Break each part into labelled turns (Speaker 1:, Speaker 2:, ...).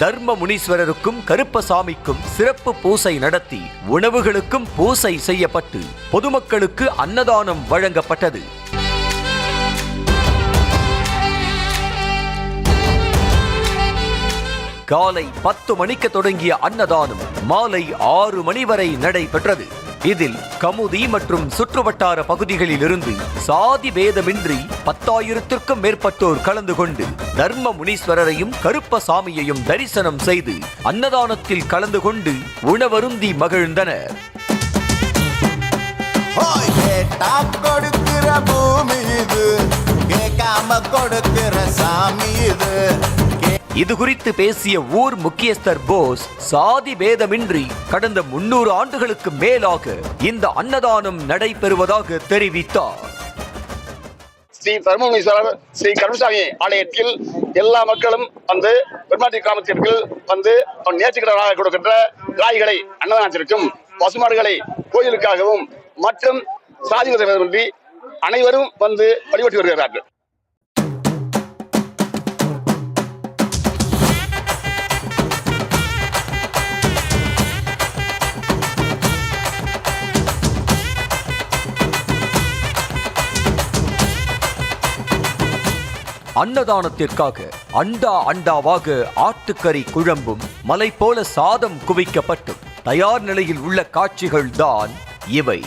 Speaker 1: தர்ம முனீஸ்வரருக்கும் கருப்பசாமிக்கும் சிறப்பு பூசை நடத்தி உணவுகளுக்கும் பூசை செய்யப்பட்டு பொதுமக்களுக்கு அன்னதானம் வழங்கப்பட்டது. காலை பத்து மணிக்கு தொடங்கிய அன்னதானம் மாலை ஆறு மணி வரை நடைபெற்றது. இதில் கமுதி மற்றும் சுற்றுவட்டார பகுதிகளில் இருந்து சாதி பேதமின்றி பத்தாயிரத்திற்கும் மேற்பட்டோர் கலந்து கொண்டு தர்ம முனீஸ்வரரையும் கருப்பசாமியையும் தரிசனம் செய்து அன்னதானத்தில் கலந்து கொண்டு உணவருந்தி மகிழ்ந்தனர்.
Speaker 2: கொடுக்கிற பூமி இது. கேட்காம கொடுக்கிற சாமி இது.
Speaker 1: இது குறித்து பேசிய ஊர் முக்கியஸ்தர் போஸ் சாதி பேதமின்றி கடந்த முன்னூறு ஆண்டுகளுக்கு மேலாக இந்த அன்னதானம் நடைபெறுவதாக தெரிவித்தார்.
Speaker 3: ஸ்ரீ தர்மமுனீஸ்வரர் ஸ்ரீ கருமசாமி ஆலயத்தில் எல்லா மக்களும் வந்து பெருமாட்டி கிராமத்திற்கு வந்து நேற்றுக்கிடனாக கொடுக்கின்ற காய்களை அன்னதானத்திற்கும் பசுமாடுகளை கோயிலுக்காகவும் மற்றும் சாதி மதமின்றி அனைவரும் வந்து வழிபட்டு வருகிறார்கள்.
Speaker 1: அன்னதானத்திற்காக அண்டா அண்டாவாக ஆட்டுக்கறி குழம்பும் மலை போல சாதம் குவிக்கப்பட்டும். தயார் நிலையில் உள்ள காட்சிகள் தான் இவை.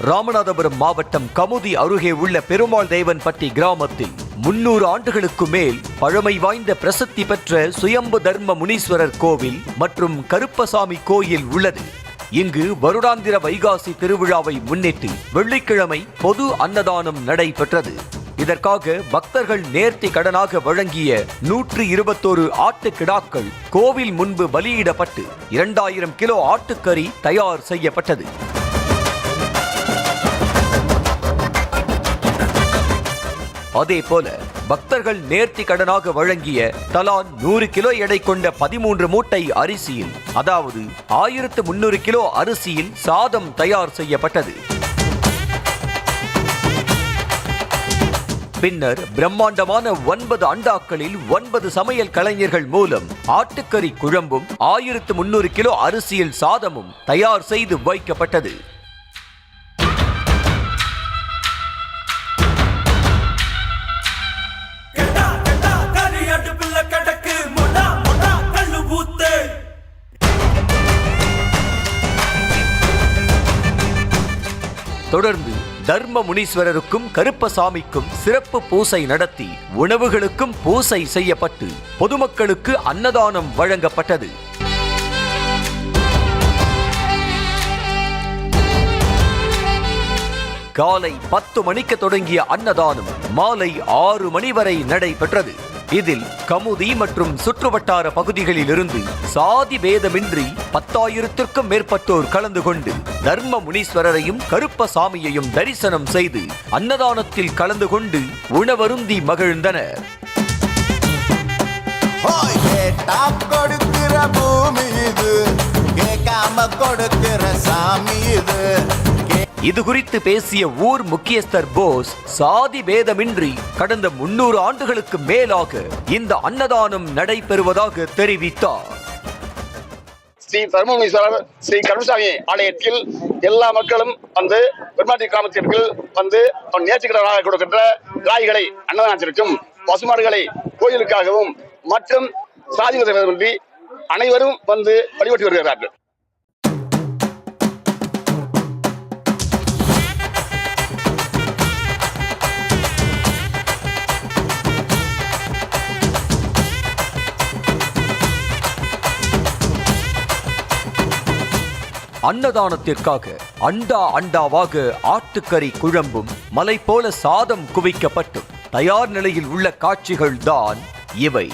Speaker 1: ராமநாதபுரம் மாவட்டம் கமுதி அருகே உள்ள பெருமாள் தேவன்பட்டி கிராமத்தில் முன்னூறு ஆண்டுகளுக்கு மேல் பழமை வாய்ந்த பிரசித்தி பெற்ற சுயம்பு தர்ம முனீஸ்வரர் கோவில் மற்றும் கருப்பசாமி கோயில் உள்ளது. இங்கு வருடாந்திர வைகாசி திருவிழாவை முன்னிட்டு வெள்ளிக்கிழமை பொது அன்னதானம் நடைபெற்றது. இதற்காக பக்தர்கள் நேர்த்தி கடனாக வழங்கிய நூற்று இருபத்தோரு ஆட்டு கிடாக்கள் கோவில் முன்பு பலியிடப்பட்டு இரண்டாயிரம் கிலோ ஆட்டுக்கறி தயார் செய்யப்பட்டது. அதே போல பக்தர்கள் நேர்த்தி கடனாக வழங்கிய தலா நூறு கிலோ எடை கொண்ட பதிமூன்று மூட்டை அரிசியில் அதாவது ஆயிரத்து முன்னூறு கிலோ அரிசியில் சாதம் தயார் செய்யப்பட்டது. பின்னர் பிரம்மாண்டமான ஒன்பது அண்டாக்களில் ஒன்பது சமையல் கலைஞர்கள் மூலம் ஆட்டுக்கறி குழம்பும் ஆயிரத்து முன்னூறு கிலோ அரிசியில் சாதமும் தயார் செய்து வைக்கப்பட்டது. தொடர்ந்து தர்ம முனீஸ்வரருக்கும் கருப்பசாமிக்கும் சிறப்பு பூசை நடத்தி உணவுகளுக்கும் பூசை செய்யப்பட்டு பொதுமக்களுக்கு அன்னதானம் வழங்கப்பட்டது. காலை பத்து மணிக்கு தொடங்கிய அன்னதானம் மாலை ஆறு மணி வரை நடைபெற்றது. இதில் கமுதி மற்றும் சுற்றுவட்டார பகுதிகளில் இருந்து சாதி பேதமின்றி பத்தாயிரத்திற்கும் மேற்பட்டோர் கலந்து கொண்டு தர்ம முனீஸ்வரரையும் கருப்பசாமியையும் தரிசனம் செய்து அன்னதானத்தில் கலந்து கொண்டு உணவருந்தி மகிழ்ந்தனர்.
Speaker 2: கொடுக்கிற பூமி இது கேட்காம கொடுக்கிற சாமி இது.
Speaker 1: இது குறித்து பேசிய ஊர் முக்கியஸ்தர் போஸ் சாதி பேதமின்றி கடந்த முன்னூறு ஆண்டுகளுக்கு மேலாக இந்த அன்னதானம் நடைபெறுவதாக தெரிவித்தார்.
Speaker 3: ஸ்ரீ தர்மமுனீஸ்வரர் ஸ்ரீ கருமசாமி ஆலயத்தில் எல்லா மக்களும் வந்து பெருமாட்டி கிராமத்திற்கு வந்து நேற்றுக்கிடனாக கொடுக்கின்ற காய்களை அன்னதானத்திற்கும் பசுமாடுகளை கோயிலுக்காகவும் மற்றும் சாதி மதமின்றி அனைவரும் வந்து வழிபட்டு வருகிறார்கள்.
Speaker 1: அன்னதானத்திற்காக அண்டா அண்டாவாக ஆட்டுக்கறி குழம்பும் மலை போல சாதம் குவிக்கப்பட்டும். தயார் நிலையில் உள்ள காட்சிகள் தான் இவை.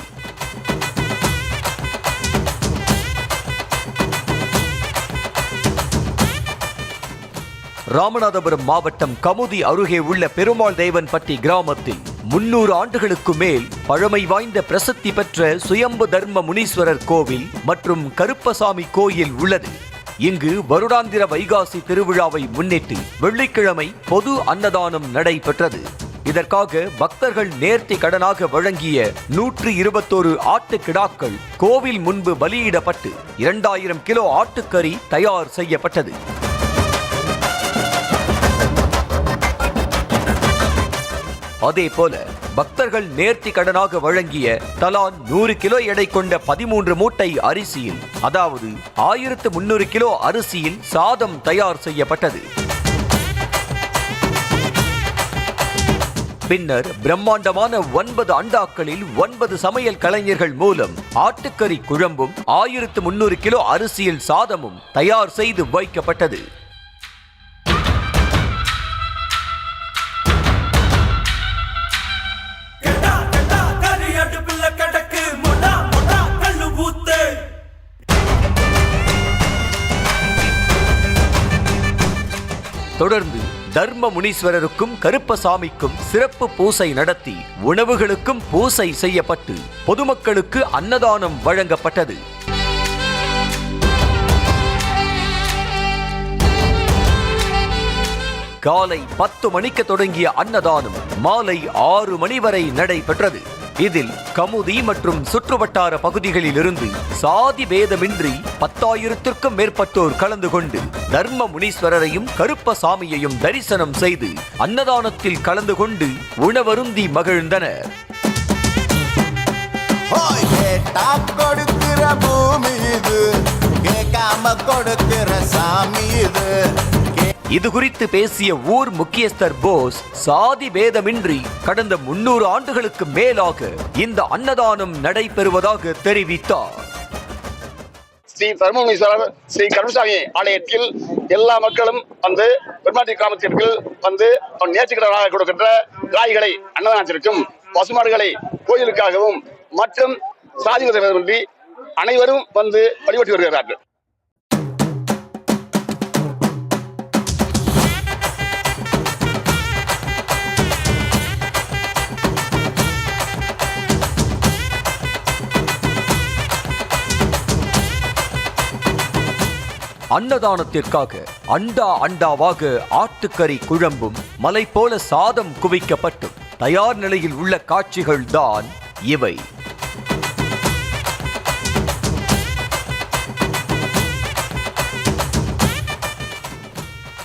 Speaker 1: ராமநாதபுரம் மாவட்டம் கமுதி அருகே உள்ள பெருமாள் தேவன்பட்டி கிராமத்தில் முன்னூறு ஆண்டுகளுக்கு மேல் பழமை வாய்ந்த பிரசித்தி பெற்ற சுயம்பு தர்ம முனீஸ்வரர் கோவில் மற்றும் கருப்பசாமி கோயில் உள்ளது. இங்கு வருடாந்திர வைகாசி திருவிழாவை முன்னிட்டு வெள்ளிக்கிழமை பொது அன்னதானம் நடைபெற்றது. இதற்காக பக்தர்கள் நேர்த்தி கடனாக வழங்கிய நூற்று இருபத்தோரு ஆட்டுக்கிடாக்கள் கோவில் முன்பு பலியிடப்பட்டு இரண்டாயிரம் கிலோ ஆட்டுக்கறி தயார் செய்யப்பட்டது. அதே போல பக்தர்கள் நேர்த்தி கடனாக வழங்கிய தலா நூறு கிலோ எடை கொண்ட பதிமூன்று மூட்டை அரிசியில் அதாவது ஆயிரத்து முன்னூறு கிலோ அரிசியில் சாதம் தயார் செய்யப்பட்டது. பின்னர் பிரம்மாண்டமான ஒன்பது அண்டாக்களில் ஒன்பது சமையல் கலைஞர்கள் மூலம் ஆட்டுக்கறி குழம்பும் ஆயிரத்து முன்னூறு கிலோ அரிசியில் சாதமும் தயார் செய்து வைக்கப்பட்டது. தொடர்ந்து தர்ம முனீஸ்வரருக்கும் கருப்பசாமிக்கும் சிறப்பு பூசை நடத்தி உணவுகளுக்கும் பூசை செய்யப்பட்டு பொதுமக்களுக்கு அன்னதானம் வழங்கப்பட்டது. காலை பத்து மணிக்கு தொடங்கிய அன்னதானம் மாலை ஆறு மணி வரை நடைபெற்றது. இதில் கமுதி மற்றும் சுற்றுவட்டார பகுதிகளில் இருந்து சாதி பேதமின்றி பத்தாயிரத்திற்கும் மேற்பட்டோர் கலந்து கொண்டு தர்ம முனீஸ்வரரையும் கருப்பசாமியையும் தரிசனம் செய்து அன்னதானத்தில் கலந்து கொண்டு உணவருந்தி மகிழ்ந்தனர்.
Speaker 2: கொடுக்கிற பூமி இது கேட்காம கொடுக்கிற சாமி இது.
Speaker 1: இது குறித்து பேசிய ஊர் முக்கியஸ்தர் போஸ் சாதி பேதமின்றி கடந்த முன்னூறு ஆண்டுகளுக்கு மேலாக இந்த அன்னதானம் நடைபெறுவதாக தெரிவித்தார்.
Speaker 3: ஸ்ரீ தர்மபுரீஸ்வரர் ஸ்ரீ கருமசாமி ஆலயத்தில் எல்லா மக்களும் வந்து பெருமாட்டி கிராமத்திற்கு வந்து நேர்த்திக்கடனாக கொடுக்கின்ற காய்களை அன்னதானத்திற்கும் பசுமாடுகளை கோயிலுக்காகவும் மற்றும் சாதி மதமின்றி அனைவரும் வந்து வழிபட்டு வருகிறார்கள்.
Speaker 1: அன்னதானத்திற்காக அண்டா அண்டாவாக ஆட்டுக்கறி குழம்பும் மலை போல சாதம் குவிக்கப்பட்டும். தயார் நிலையில் உள்ள காட்சிகள் தான் இவை.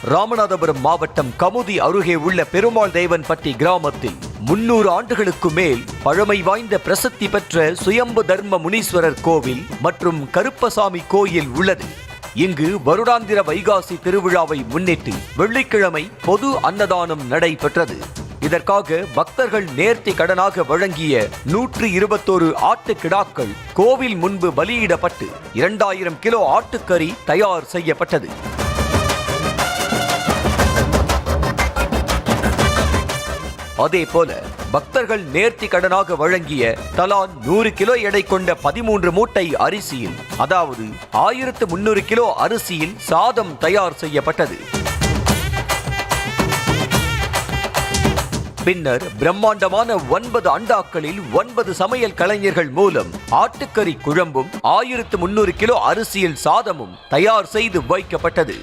Speaker 1: ராமநாதபுரம் மாவட்டம் கமுதி அருகே உள்ள பெருமாள் தேவன்பட்டி கிராமத்தில் முன்னூறு ஆண்டுகளுக்கு மேல் பழமை வாய்ந்த பிரசித்தி பெற்ற சுயம்பு தர்ம முனீஸ்வரர் கோவில் மற்றும் கருப்பசாமி கோயில் உள்ளது. இங்கு வருடாந்திர வைகாசி திருவிழாவை முன்னிட்டு வெள்ளிக்கிழமை பொது அன்னதானம் நடைபெற்றது. இதற்காக பக்தர்கள் நேர்த்தி கடனாக வழங்கிய நூற்று இருபத்தோரு ஆட்டுக்கிடாக்கள் கோவில் முன்பு பலியிடப்பட்டு இரண்டாயிரம் கிலோ ஆட்டுக்கறி தயார் செய்யப்பட்டது. அதே போல பக்தர்கள் நேர்த்தி கடனாக வழங்கிய தலா நூறு கிலோ எடை கொண்ட பதிமூன்று மூட்டை அரிசியில் அதாவது ஆயிரத்து முன்னூறு கிலோ அரிசியில் சாதம் தயார் செய்யப்பட்டது. பின்னர் பிரம்மாண்டமான ஒன்பது அண்டாக்களில் ஒன்பது சமையல் கலைஞர்கள் மூலம் ஆட்டுக்கறி குழம்பும் ஆயிரத்து முன்னூறு கிலோ அரிசியில் சாதமும் தயார் செய்து வைக்கப்பட்டது.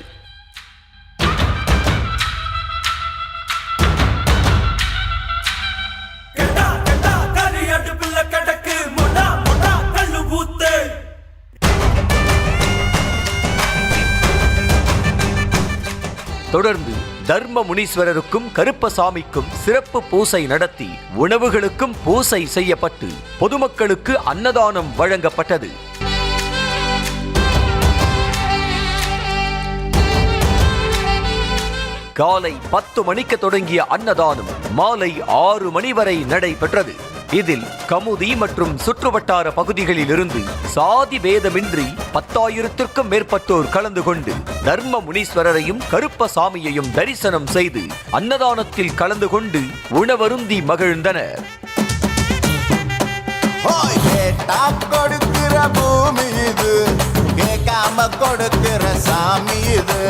Speaker 1: தொடர்ந்து தர்ம முனீஸ்வரருக்கும் கருப்பசாமிக்கும் சிறப்பு பூசை நடத்தி உணவுகளுக்கும் பூசை செய்யப்பட்டு பொதுமக்களுக்கு அன்னதானம் வழங்கப்பட்டது. காலை பத்து மணிக்கு தொடங்கிய அன்னதானம் மாலை ஆறு மணி வரை நடைபெற்றது. இதில் கமுதி மற்றும் சுற்றுவட்டார பகுதிகளில் இருந்து சாதி பேதமின்றி பத்தாயிரத்திற்கும் மேற்பட்டோர் கலந்து கொண்டு தர்ம முனீஸ்வரரையும் கருப்பசாமியையும் தரிசனம் செய்து அன்னதானத்தில் கலந்து கொண்டு உணவருந்தி மகிழ்ந்தனர்.
Speaker 2: கொடுக்கிற பூமி இது. கேட்காம கொடுக்கிற சாமி இது.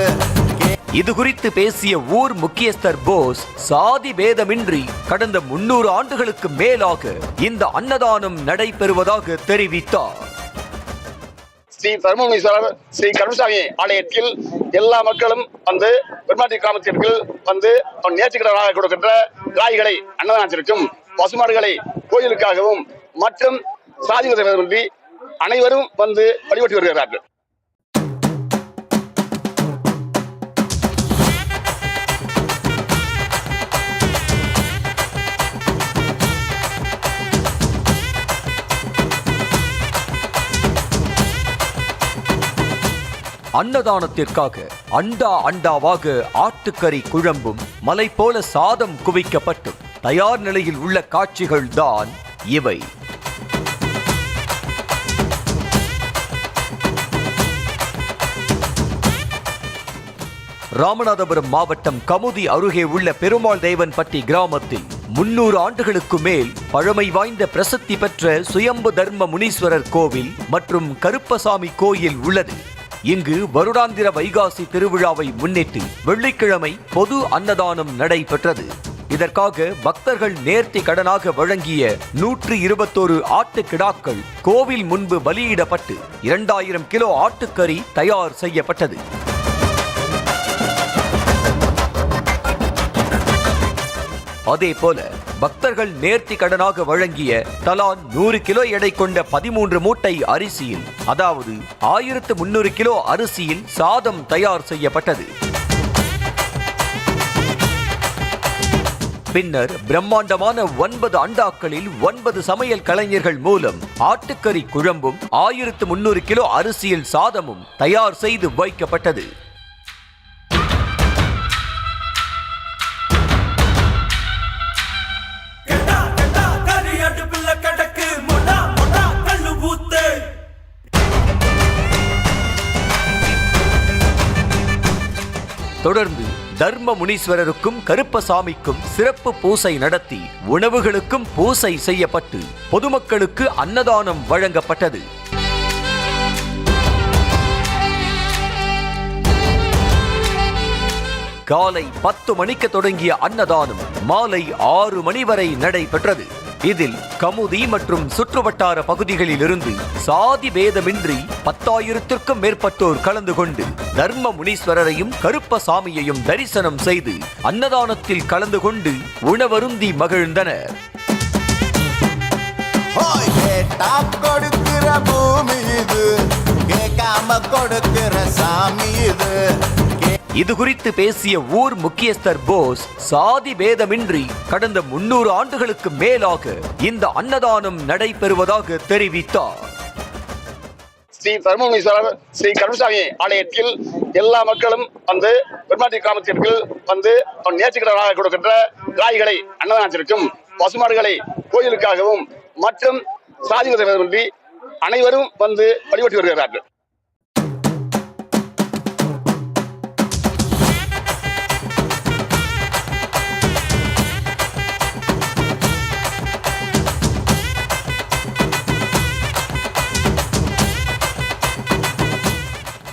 Speaker 1: இது குறித்து பேசிய ஊர் முக்கியஸ்தர் போஸ் சாதி பேதமின்றி கடந்த முன்னூறு ஆண்டுகளுக்கு மேலாக இந்த அன்னதானம் நடைபெறுவதாக தெரிவித்தார்.
Speaker 3: ஸ்ரீ தர்மபுரீஸ்வரர் ஸ்ரீ கருமசாமி ஆலயத்தில் எல்லா மக்களும் வந்து பெருமாட்டி கிராமத்திற்கு வந்து நேர்த்திக்கடனாக கொடுக்கின்ற காய்களை அன்னதானத்திற்கும் பசுமாடுகளை கோயிலுக்காகவும் மற்றும் சாதி மதமின்றி அனைவரும் வந்து வழிபட்டு வருகிறார்கள்.
Speaker 1: அன்னதானத்திற்காக அண்டா அண்டாவாக ஆட்டுக்கறி குழம்பும் மலை போல சாதம் குவிக்கப்பட்டும். தயார் நிலையில் உள்ள காட்சிகள் தான் இவை. ராமநாதபுரம் மாவட்டம் கமுதி அருகே உள்ள பெருமாள் தேவன்பட்டி கிராமத்தில் முன்னூறு ஆண்டுகளுக்கு மேல் பழமை வாய்ந்த பிரசித்தி பெற்ற சுயம்பு தர்ம முனீஸ்வரர் கோவில் மற்றும் கருப்பசாமி கோயில் உள்ளது. இங்கு வருடாந்திர வைகாசி திருவிழாவை முன்னிட்டு வெள்ளிக்கிழமை பொது அன்னதானம் நடைபெற்றது. இதற்காக பக்தர்கள் நேர்த்தி கடனாக வழங்கிய நூற்று இருபத்தோரு ஆட்டுக்கிடாக்கள் கோவில் முன்பு பலியிடப்பட்டு இரண்டாயிரம் கிலோ ஆட்டுக்கறி தயார் செய்யப்பட்டது. அதே போல பக்தர்கள் நேர்த்தி கடனாக வழங்கிய தலா நூறு கிலோ எடை கொண்ட பதிமூன்று மூட்டை அரிசியில் அதாவது ஆயிரத்து முன்னூறு கிலோ அரிசியில் சாதம் தயார் செய்யப்பட்டது. பின்னர் பிரம்மாண்டமான ஒன்பது அண்டாக்களில் ஒன்பது சமையல் கலைஞர்கள் மூலம் ஆட்டுக்கறி குழம்பும் ஆயிரத்து முன்னூறு கிலோ அரிசியில் சாதமும் தயார் செய்து வைக்கப்பட்டது. தொடர்ந்து தர்ம முனீஸ்வரருக்கும் கருப்பசாமிக்கும் சிறப்பு பூசை நடத்தி உணவுகளுக்கும் பூசை செய்யப்பட்டு பொதுமக்களுக்கு அன்னதானம் வழங்கப்பட்டது. காலை பத்து மணிக்கு தொடங்கிய அன்னதானம் மாலை ஆறு மணி வரை நடைபெற்றது. இதில் கமுதி மற்றும் சுற்றுவட்டார பகுதிகளில் இருந்து சாதி பேதமின்றி பத்தாயிரத்திற்கும் மேற்பட்டோர் கலந்து கொண்டு தர்ம முனீஸ்வரரையும் கருப்பசாமியையும் தரிசனம் செய்து அன்னதானத்தில் கலந்து கொண்டு உணவருந்தி மகிழ்ந்தனர்.
Speaker 2: கொடுக்கிற பூமி இது. கேட்காம கொடு இது
Speaker 1: குறித்து பேசிய ஊர் முக்கியஸ்தர் போஸ் சாதி பேதமின்றி கடந்த முன்னூறு ஆண்டுகளுக்கு மேலாக இந்த அன்னதானம் நடைபெறுவதாக தெரிவித்தார்.
Speaker 3: ஸ்ரீ தர்மபுரீஸ்வரர் ஸ்ரீ கருமசாமி ஆலயத்தில் எல்லா மக்களும் வந்து பெருமாட்டி கிராமத்திற்கு வந்து நேர்த்திக்கடனாக கொடுக்கின்ற காய்களை அன்னதானத்திற்கும் பசுமாடுகளை கோயிலுக்காகவும் மற்றும் சாதி மதமின்றி அனைவரும் வந்து வழிபட்டு வருகிறார்கள்.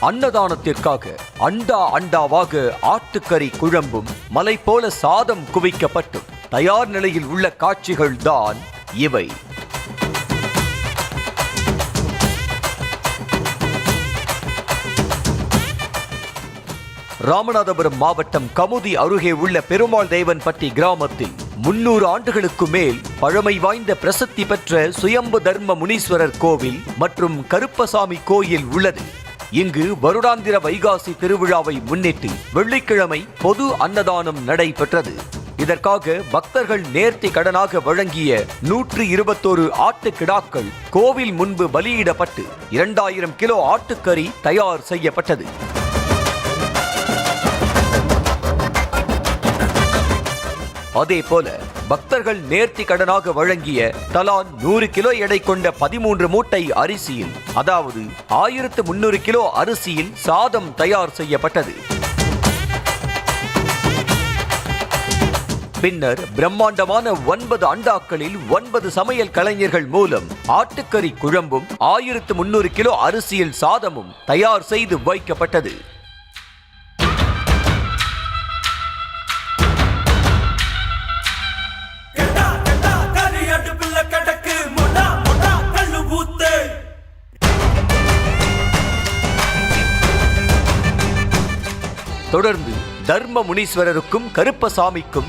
Speaker 1: அன்னதானத்திற்காக அண்டா அண்டாவாக ஆட்டுக்கறி குழம்பும் மலை போல சாதம் குவிக்கப்பட்டும் தயார் நிலையில் உள்ள காட்சிகள் தான் இவை. ராமநாதபுரம் மாவட்டம் கமுதி அருகே உள்ள பெருமாள் தேவன்பட்டி கிராமத்தில் முன்னூறு ஆண்டுகளுக்கு மேல் பழமை வாய்ந்த பிரசித்தி பெற்ற சுயம்பு தர்ம முனீஸ்வரர் கோவில் மற்றும் கருப்பசாமி கோயில் உள்ளது. இங்கு வருடாந்திர வைகாசி திருவிழாவை முன்னிட்டு வெள்ளிக்கிழமை பொது அன்னதானம் நடைபெற்றது. இதற்காக பக்தர்கள் நேர்த்தி கடனாக வழங்கிய நூற்று இருபத்தோரு ஆட்டுக்கிடாக்கள் கோவில் முன்பு பலியிடப்பட்டு இரண்டாயிரம் கிலோ ஆட்டுக்கறி தயார் செய்யப்பட்டது. அதே போல பக்தர்கள் நேர்த்தி கடனாக வழங்கிய தலா நூறு கிலோ எடை கொண்ட பதிமூன்று மூட்டை அரிசியில் அதாவது ஆயிரத்து முன்னூறு கிலோ அரிசியில் சாதம் தயார் செய்யப்பட்டது. பின்னர் பிரம்மாண்டமான ஒன்பது அண்டாக்களில் ஒன்பது சமையல் கலைஞர்கள் மூலம் ஆட்டுக்கறி குழம்பும் ஆயிரத்து முன்னூறு கிலோ அரிசியில் சாதமும் தயார் செய்து வைக்கப்பட்டது. தொடர்ந்து தர்ம முனீஸ்வரருக்கும் கருப்பசாமிக்கும்